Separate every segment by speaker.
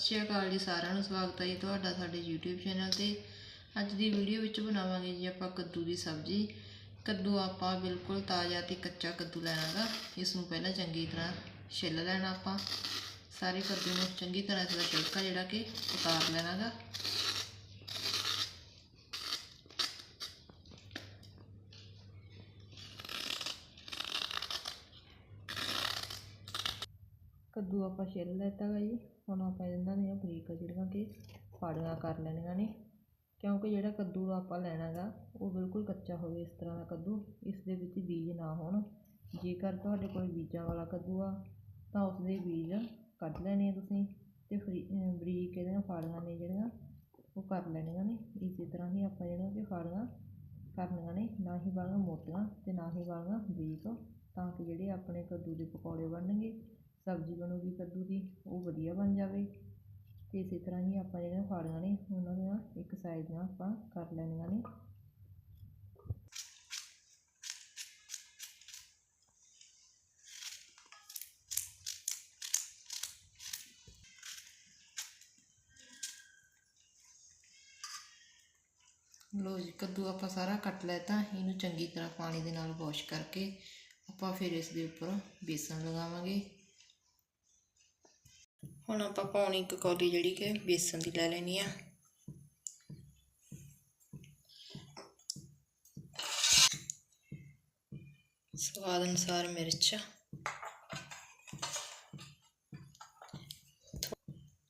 Speaker 1: ਸਤਿ ਸ਼੍ਰੀ ਅਕਾਲ ਜੀ, ਸਾਰਿਆਂ ਨੂੰ ਸਵਾਗਤ ਹੈ ਜੀ ਤੁਹਾਡਾ, ਸਾਡੇ YouTube ਚੈਨਲ ਤੇ। ਅੱਜ ਦੀ ਵੀਡੀਓ ਵਿੱਚ ਬਣਾਵਾਂਗੇ ਜੀ ਆਪਾਂ ਕੱਦੂ ਦੀ ਸਬਜ਼ੀ। ਕੱਦੂ ਆਪਾਂ ਬਿਲਕੁਲ ਤਾਜ਼ਾ ਤੇ ਕੱਚਾ ਕੱਦੂ ਲੈਣਾਗਾ। ਇਸ ਨੂੰ ਪਹਿਲਾਂ ਚੰਗੀ ਤਰ੍ਹਾਂ ਛਿੱਲ ਲੈਣਾ ਆਪਾਂ। ਸਾਰੇ ਕੱਦੂ ਨੂੰ ਚੰਗੀ ਤਰ੍ਹਾਂ ਇਸ ਦਾ ਛਿਲਕਾ ਜਿਹੜਾ ਕਿ ਉਤਾਰ ਲੈਣਾਗਾ। ਕੱਦੂ ਆਪਾਂ ਛਿੱਲ ਲੈਤਾ ਗਾ ਜੀ। ਹੁਣ ਆਪਾਂ ਇਹਨਾਂ ਦੀਆਂ ਬਰੀਕ ਜਿਹੜੀਆਂ ਕਿ ਫਾੜੀਆਂ ਕਰ ਲੈਣੀਆਂ ਨੇ। ਕਿਉਂਕਿ ਜਿਹੜਾ ਕੱਦੂ ਆਪਾਂ ਲੈਣਾ ਗਾ, ਉਹ ਬਿਲਕੁਲ ਕੱਚਾ ਹੋਵੇ ਇਸ ਤਰ੍ਹਾਂ ਦਾ ਕੱਦੂ, ਇਸ ਦੇ ਵਿੱਚ ਬੀਜ ਨਾ ਹੋਣ। ਜੇਕਰ ਤੁਹਾਡੇ ਕੋਲ ਬੀਜਾਂ ਵਾਲਾ ਕੱਦੂ ਆ, ਤਾਂ ਉਸ ਦੇ ਬੀਜ ਕੱਢ ਲੈਣੇ ਆ ਤੁਸੀਂ ਤੇ ਫਰੀ, ਅਹ ਬਰੀਕ ਇਹਦੀਆਂ ਫਾੜੀਆਂ ਨੇ ਜਿਹੜੀਆਂ, ਉਹ ਕਰ ਲੈਣੀਆਂ ਨੇ। ਇਸੇ ਤਰ੍ਹਾਂ ਹੀ ਆਪਾਂ ਜਿਹੜੀਆਂ ਕਿ ਫਾੜੀਆਂ ਕਰਨੀਆਂ ਨੇ। ਨਾ ਹੀ ਵਾਲੀਆਂ ਮੋਟੀਆਂ ਤੇ ਨਾ ਹੀ ਵਾਲੀਆਂ ਬਰੀਕ, ਤਾਂ ਕਿ ਜਿਹੜੇ ਆਪਣੇ ਕੱਦੂ ਦੇ ਪਕੌੜੇ ਬਣਨਗੇ ਸਬਜ਼ੀ ਬਣੂਗੀ ਕੱਦੂ ਦੀ, ਉਹ ਵਧੀਆ ਬਣ ਜਾਵੇ। ਅਤੇ ਇਸੇ ਤਰ੍ਹਾਂ ਹੀ ਆਪਾਂ ਜਿਹੜੀਆਂ ਫਾੜੀਆਂ ਨੇ, ਉਹਨਾਂ ਦੀਆਂ ਇੱਕ ਸਾਈਡ ਦੀਆਂ ਆਪਾਂ ਕਰ ਲੈਣੀਆਂ ਨੇ। ਲੋ ਜੀ, ਕੱਦੂ ਆਪਾਂ ਸਾਰਾ ਕੱਟ ਲਿਆ ਤਾਂ ਇਹਨੂੰ ਚੰਗੀ ਤਰ੍ਹਾਂ ਪਾਣੀ ਦੇ ਨਾਲ ਵਾਸ਼ ਕਰਕੇ ਆਪਾਂ ਫਿਰ ਇਸ ਦੇ ਉੱਪਰ ਬੇਸਣ ਲਗਾਵਾਂਗੇ। ਹੁਣ ਆਪਾਂ ਪੌਣੀ ਇੱਕ ਕੌਲੀ ਜਿਹੜੀ ਕਿ ਬੇਸਨ ਦੀ ਲੈ ਲੈਣੀ ਆ। ਸਵਾਦ ਅਨੁਸਾਰ ਮਿਰਚ।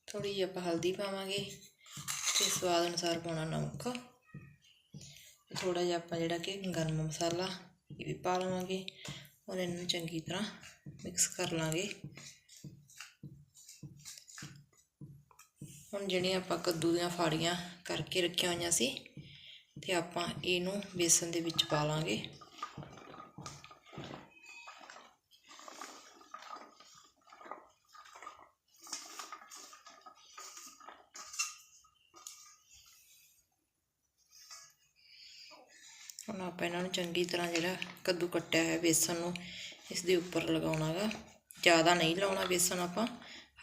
Speaker 1: ਥੋੜੀ ਜਿਹੀ ਆਪਾਂ ਹਲਦੀ ਪਾਵਾਂਗੇ ਤੇ ਸਵਾਦ ਅਨੁਸਾਰ ਪਾਉਣਾ ਨਮਕ। ਥੋੜਾ ਜਿਹਾ ਆਪਾਂ ਜਿਹੜਾ ਕਿ ਗਰਮ ਮਸਾਲਾ ਇਹ ਵੀ ਪਾ ਲਵਾਂਗੇ। ਔਰ ਇਹਨੂੰ ਚੰਗੀ ਤਰ੍ਹਾਂ ਮਿਕਸ ਕਰ ਲਾਂਗੇ। ਹੁਣ ਜਿਹੜੀਆਂ ਆਪਾਂ ਕੱਦੂ ਦੀਆਂ ਫਾੜੀਆਂ ਕਰਕੇ ਰੱਖੀਆਂ ਹੋਈਆਂ ਸੀ, ਤੇ ਆਪਾਂ ਇਹਨੂੰ ਬੇਸਨ ਦੇ ਵਿੱਚ ਪਾ ਲਾਂਗੇ। ਹੁਣ ਆਪਾਂ ਇਹਨਾਂ ਨੂੰ ਚੰਗੀ ਤਰ੍ਹਾਂ ਜਿਹੜਾ ਕੱਦੂ ਕੱਟਿਆ ਹੈ ਬੇਸਨ ਨੂੰ, ਇਸ ਦੇ ਉੱਪਰ ਲਗਾਉਣਾ ਗਾ। ਜ਼ਿਆਦਾ ਨਹੀਂ ਲਾਉਣਾ ਬੇਸਨ ਆਪਾਂ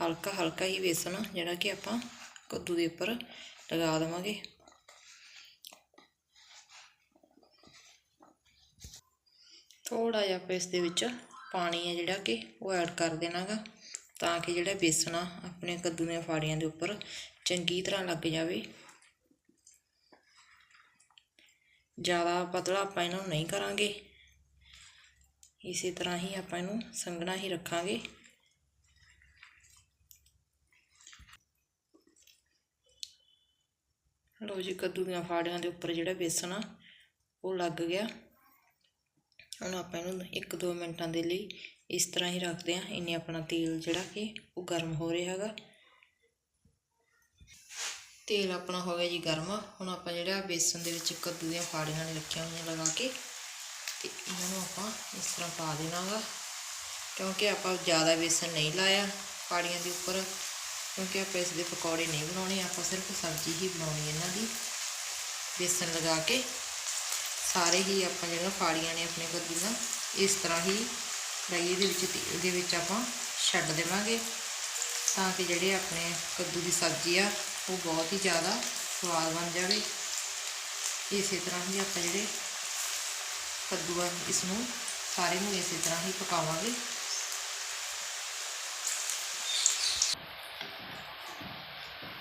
Speaker 1: ਹਲਕਾ ਹਲਕਾ ਹੀ ਬੇਸਨ, ਜਿਹੜਾ ਕਿ ਆਪਾਂ ਕੱਦੂ ਦੇ ਉੱਪਰ ਲਗਾ ਦੇਵਾਂਗੇ। ਥੋੜਾ ਜਿਹਾ ਆਪਾਂ ਇਸ ਦੇ ਵਿੱਚ ਪਾਣੀ ਹੈ ਜਿਹੜਾ ਕਿ ਉਹ ਐਡ ਕਰ ਦੇਣਾਗਾ ਤਾਂ ਕਿ ਜਿਹੜਾ ਬੇਸਣ ਆ, ਆਪਣੇ ਕੱਦੂ ਦੀਆਂ ਫਾੜੀਆਂ ਦੇ ਉੱਪਰ ਚੰਗੀ ਤਰ੍ਹਾਂ ਲੱਗ ਜਾਵੇ। ਜ਼ਿਆਦਾ ਪਤਲਾ ਆਪਾਂ ਇਹਨਾਂ ਨੂੰ ਨਹੀਂ ਕਰਾਂਗੇ। ਇਸੇ ਤਰ੍ਹਾਂ ਹੀ ਆਪਾਂ ਇਹਨੂੰ ਸੰਘਣਾ ਹੀ ਰੱਖਾਂਗੇ। ਲਓ ਜੀ, ਕੱਦੂ ਦੀਆਂ ਫਾੜੀਆਂ ਦੇ ਉੱਪਰ ਜਿਹੜਾ ਬੇਸਣ ਆ, ਉਹ ਲੱਗ ਗਿਆ। ਹੁਣ ਆਪਾਂ ਇਹਨੂੰ 1-2 ਮਿੰਟਾਂ ਦੇ ਲਈ ਇਸ ਤਰ੍ਹਾਂ ਹੀ ਰੱਖਦੇ ਹਾਂ। ਇੰਨੇ ਆਪਣਾ ਤੇਲ ਜਿਹੜਾ ਕਿ ਉਹ ਗਰਮ ਹੋ ਰਿਹਾ ਹੈਗਾ। ਤੇਲ ਆਪਣਾ ਹੋ ਗਿਆ ਜੀ ਗਰਮ। ਹੁਣ ਆਪਾਂ ਜਿਹੜਾ ਬੇਸਣ ਦੇ ਵਿੱਚ ਕੱਦੂ ਦੀਆਂ ਫਾੜੀਆਂ ਨੇ ਰੱਖੀਆਂ ਹੋਈਆਂ ਲਗਾ ਕੇ, ਤੇ ਇਹਨਾਂ ਨੂੰ ਆਪਾਂ ਇਸ ਤਰ੍ਹਾਂ ਪਾ ਦੇਣਾਗਾ ਕਿਉਂਕਿ ਆਪਾਂ ਜ਼ਿਆਦਾ ਬੇਸਣ ਨਹੀਂ ਲਾਇਆ ਫਾੜੀਆਂ ਦੇ ਉੱਪਰ। ਕਿਉਂਕਿ ਆਪਾਂ ਇਸ ਦੇ ਪਕੌੜੇ ਨਹੀਂ ਬਣਾਉਣੇ, ਆਪਾਂ ਸਿਰਫ ਸਬਜ਼ੀ ਹੀ ਬਣਾਉਣੀ ਇਹਨਾਂ ਦੀ। ਬੇਸਨ ਲਗਾ ਕੇ ਸਾਰੇ ਹੀ ਆਪਾਂ ਜਿਹੜੀਆਂ ਫਾੜੀਆਂ ਨੇ ਆਪਣੇ ਕੱਦੂ ਦੀਆਂ, ਇਸ ਤਰ੍ਹਾਂ ਹੀ ਕੜਾਈ ਦੇ ਵਿੱਚ ਤੇਲ ਦੇ ਵਿੱਚ ਆਪਾਂ ਛੱਡ ਦੇਵਾਂਗੇ ਤਾਂ ਕਿ ਜਿਹੜੇ ਆਪਣੇ ਕੱਦੂ ਦੀ ਸਬਜ਼ੀ ਆ, ਉਹ ਬਹੁਤ ਹੀ ਜ਼ਿਆਦਾ ਸਵਾਦ ਬਣ ਜਾਵੇ। ਇਸੇ ਤਰ੍ਹਾਂ ਹੀ ਆਪਾਂ ਜਿਹੜੇ ਕੱਦੂ ਆ ਇਸ ਨੂੰ ਸਾਰੇ ਨੂੰ ਇਸੇ ਤਰ੍ਹਾਂ ਹੀ ਪਕਾਵਾਂਗੇ।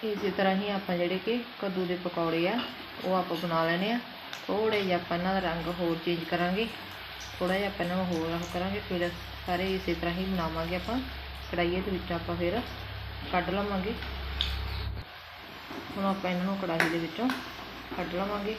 Speaker 1: ਇਸੇ ਤਰ੍ਹਾਂ ਹੀ ਆਪਾਂ ਜਿਹੜੇ ਕਿ ਕੱਦੂ ਦੇ ਪਕੌੜੇ ਆ, ਉਹ ਆਪਾਂ ਬਣਾ ਲੈਣੇ ਆ। ਥੋੜੇ ਜਿਹਾ ਆਪਾਂ ਇਹਨਾਂ ਦਾ ਰੰਗ ਹੋਰ ਚੇਂਜ ਕਰਾਂਗੇ। ਥੋੜਾ ਜਿਹਾ ਆਪਾਂ ਇਹਨਾਂ ਨੂੰ ਹੋਰ ਉਹ ਕਰਾਂਗੇ, ਫਿਰ ਸਾਰੇ ਇਸੇ ਤਰ੍ਹਾਂ ਹੀ ਬਣਾਵਾਂਗੇ ਆਪਾਂ। ਕੜਾਈਏ ਦੇ ਵਿੱਚ ਆਪਾਂ ਫਿਰ ਕੱਢ ਲਵਾਂਗੇ। ਹੁਣ ਆਪਾਂ ਇਹਨਾਂ ਨੂੰ ਕੜਾਹੀ ਦੇ ਵਿੱਚੋਂ ਕੱਢ ਲਵਾਂਗੇ।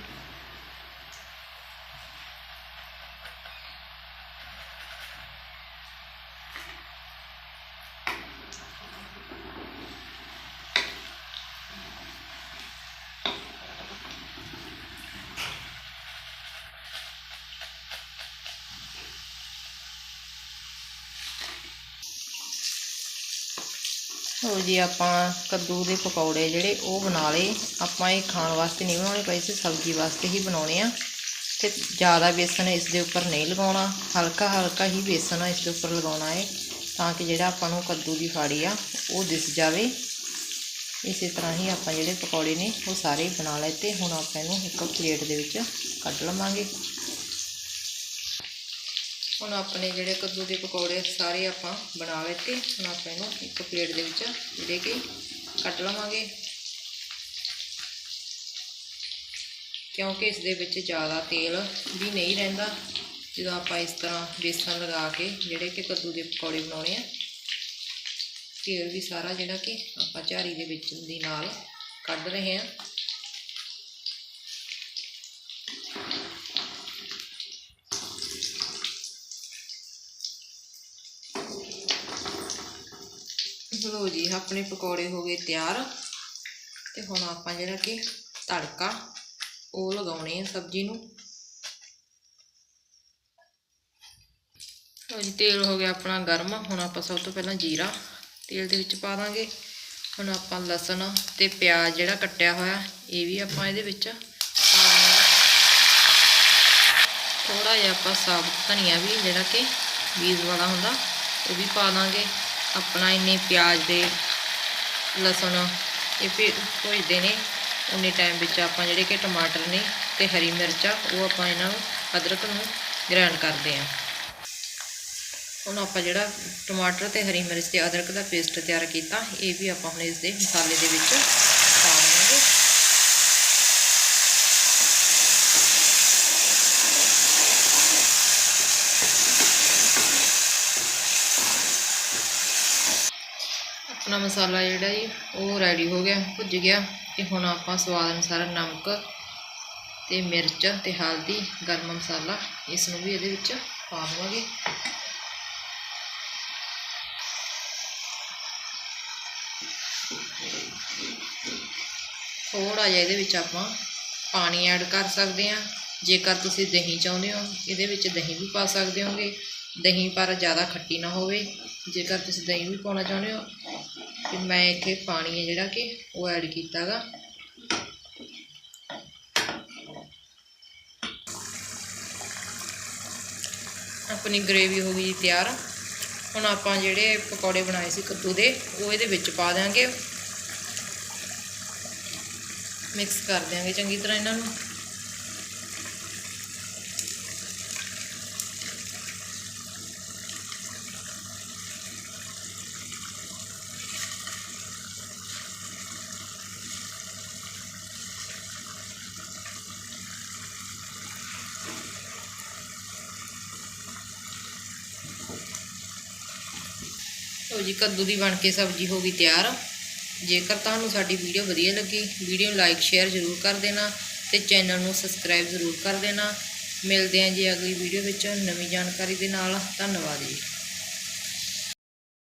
Speaker 1: ਲਓ ਜੀ ਆਪਾਂ ਕੱਦੂ ਦੇ ਪਕੌੜੇ ਜਿਹੜੇ ਉਹ ਬਣਾ ਲਏ। ਆਪਾਂ ਇਹ ਖਾਣ ਵਾਸਤੇ ਨਹੀਂ ਬਣਾਉਣੇ ਪਏ ਸੀ ਸਬਜ਼ੀ ਵਾਸਤੇ ਹੀ ਬਣਾਉਣੇ ਆ। ਤੇ ਜ਼ਿਆਦਾ ਬੇਸਣ ਇਸ ਦੇ ਉੱਪਰ ਨਹੀਂ ਲਗਾਉਣਾ, ਹਲਕਾ ਹਲਕਾ ਹੀ ਬੇਸਣ ਇਸ ਦੇ ਉੱਪਰ ਲਗਾਉਣਾ ਹੈ ਤਾਂ ਕਿ ਜਿਹੜਾ ਆਪਾਂ ਨੂੰ ਕੱਦੂ ਦੀ ਫਾੜੀ ਆ, ਉਹ ਦਿਸ ਜਾਵੇ। ਇਸੇ ਤਰ੍ਹਾਂ ਹੀ ਆਪਾਂ ਜਿਹੜੇ ਪਕੌੜੇ ਨੇ, ਉਹ ਸਾਰੇ ਬਣਾ ਲਏ ਤੇ ਹੁਣ ਆਪਾਂ ਇਹਨੂੰ ਇੱਕ ਪਲੇਟ ਦੇ ਵਿੱਚ ਕੱਢ ਲਵਾਂਗੇ। ਹੁਣ ਆਪਣੇ ਜਿਹੜੇ ਕੱਦੂ ਦੇ ਪਕੌੜੇ ਸਾਰੇ ਆਪਾਂ ਬਣਾ ਲਏ ਤੇ ਹੁਣ ਆਪਾਂ ਇਹਨੂੰ ਇੱਕ ਪਲੇਟ ਦੇ ਵਿੱਚ ਜਿਹੜੇ ਕਿ ਕੱਢ ਲਵਾਂਗੇ। ਕਿਉਂਕਿ ਇਸ ਦੇ ਵਿੱਚ ਜ਼ਿਆਦਾ ਤੇਲ ਵੀ ਨਹੀਂ ਰਹਿੰਦਾ। ਜਦੋਂ ਆਪਾਂ ਇਸ ਤਰ੍ਹਾਂ ਬੇਸਣ ਲਗਾ ਕੇ ਜਿਹੜੇ ਕਿ ਕੱਦੂ ਦੇ ਪਕੌੜੇ ਬਣਾਉਣੇ ਆ, ਤੇਲ ਵੀ ਸਾਰਾ ਜਿਹੜਾ ਕਿ ਆਪਾਂ ਝਾਰੀ ਦੇ ਵਿੱਚ ਦੀ ਨਾਲ ਕੱਢ ਰਹੇ ਹਾਂ ਲੋ ਜੀ। ਆਪਣੇ ਪਕੌੜੇ ਹੋ ਗਏ ਤਿਆਰ। ਤੇ ਹੁਣ ਆਪਾਂ ਜਿਹੜਾ ਕਿ ਤੜਕਾ, ਉਹ ਲਗਾਉਣੇ ਆ ਸਬਜ਼ੀ ਨੂੰ। ਲੋ ਜੀ, ਤੇਲ ਹੋ ਗਿਆ ਆਪਣਾ ਗਰਮ। ਹੁਣ ਆਪਾਂ ਸਭ ਤੋਂ ਪਹਿਲਾਂ ਜੀਰਾ ਤੇਲ ਦੇ ਵਿੱਚ ਪਾ ਦਾਂਗੇ। ਹੁਣ ਆਪਾਂ ਲਸਣ ਤੇ ਪਿਆਜ਼ ਜਿਹੜਾ ਕੱਟਿਆ ਹੋਇਆ, ਇਹ ਵੀ ਆਪਾਂ ਇਹਦੇ ਵਿੱਚ ਪਾ ਦਾਂਗੇ। ਥੋੜਾ ਜਿਹਾ ਆਪਾਂ ਸਾਬਤ ਧਨੀਆ ਵੀ ਜਿਹੜਾ ਕਿ ਬੀਜ ਵਾਲਾ ਹੁੰਦਾ, ਉਹ ਵੀ ਪਾ ਦਾਂਗੇ। ਆਪਣਾ ਇੰਨੇ ਪਿਆਜ਼ ਦੇ ਲਸਣ ਇਹ ਵੀ ਭੁਜਦੇ ਨੇ। ਉਨੇ ਟਾਈਮ ਵਿੱਚ ਆਪਾਂ ਜਿਹੜੇ ਕਿ ਟਮਾਟਰ ਨੇ ਤੇ ਹਰੀ ਮਿਰਚਾ ਉਹ ਆਪਾਂ ਇਹਨਾਂ ਨੂੰ ਅਦਰਕ ਨੂੰ ਗ੍ਰਾਈਂਡ ਕਰਦੇ ਹਾਂ। ਹੁਣ ਆਪਾਂ ਜਿਹੜਾ ਟਮਾਟਰ ਤੇ ਹਰੀ ਮਿਰਚ ਤੇ ਅਦਰਕ ਦਾ ਪੇਸਟ ਤਿਆਰ ਕੀਤਾ, ਇਹ ਵੀ ਆਪਾਂ ਹੁਣ ਇਸ ਦੇ ਮਸਾਲੇ ਦੇ ਵਿੱਚ ਪਾ ਦੇਵਾਂਗੇ ਆਪਣਾ ਮਸਾਲਾ ਜਿਹੜਾ ਜੀ, ਉਹ ਰੈਡੀ ਹੋ ਗਿਆ, ਭੁੱਜ ਗਿਆ ਤੇ ਹੁਣ ਆਪਾਂ ਸਵਾਦ ਅਨੁਸਾਰ ਨਮਕ ਤੇ ਮਿਰਚ ਤੇ ਹਲਦੀ, ਗਰਮ ਮਸਾਲਾ ਇਸ ਨੂੰ ਵੀ ਇਹਦੇ ਵਿੱਚ ਪਾ ਦੇਵਾਂਗੇ। ਥੋੜਾ ਜਿਹਾ ਇਹਦੇ ਵਿੱਚ ਆਪਾਂ ਪਾਣੀ ਐਡ ਕਰ ਸਕਦੇ ਹਾਂ। ਜੇਕਰ ਤੁਸੀਂ ਦਹੀਂ ਚਾਹੁੰਦੇ ਹੋ, ਇਹਦੇ ਵਿੱਚ ਦਹੀਂ ਵੀ ਪਾ ਸਕਦੇ ਹੋਗੇ। ਦਹੀਂ ਪਰ ਜ਼ਿਆਦਾ ਖੱਟੀ ਨਾ ਹੋਵੇ। ਜੇਕਰ ਤੁਸੀਂ ਦਹੀਂ ਵੀ ਪਾਉਣਾ ਚਾਹੁੰਦੇ ਹੋ, ਤੇ ਮੈਂ ਇੱਥੇ ਪਾਣੀ ਹੈ ਜਿਹੜਾ ਕਿ ਉਹ ਐਡ ਕੀਤਾਗਾ। ਆਪਣੀ ਗ੍ਰੇਵੀ ਹੋ ਗਈ ਤਿਆਰ। ਹੁਣ ਆਪਾਂ ਜਿਹੜੇ ਪਕੌੜੇ ਬਣਾਏ ਸੀ ਕੱਦੂ ਦੇ, ਉਹ ਇਹਦੇ ਵਿੱਚ ਪਾ ਦਿਆਂਗੇ। ਮਿਕਸ ਕਰ ਦਿਆਂਗੇ ਚੰਗੀ ਤਰ੍ਹਾਂ ਇਹਨਾਂ ਨੂੰ। ਲਓ ਜੀ, ਕੱਦੂ ਦੀ ਬਣ ਕੇ ਸਬਜ਼ੀ ਹੋ ਗਈ ਤਿਆਰ। ਜੇਕਰ ਤੁਹਾਨੂੰ ਸਾਡੀ ਵੀਡੀਓ ਵਧੀਆ ਲੱਗੀ, ਵੀਡੀਓ ਨੂੰ ਲਾਈਕ ਸ਼ੇਅਰ ਜ਼ਰੂਰ ਕਰ ਦੇਣਾ ਤੇ ਚੈਨਲ ਨੂੰ ਸਬਸਕ੍ਰਾਈਬ ਜ਼ਰੂਰ ਕਰ ਦੇਣਾ। ਮਿਲਦੇ ਹਾਂ ਜੀ ਅਗਲੀ ਵੀਡੀਓ ਵਿੱਚ ਨਵੀਂ ਜਾਣਕਾਰੀ ਦੇ ਨਾਲ। ਧੰਨਵਾਦ ਜੀ।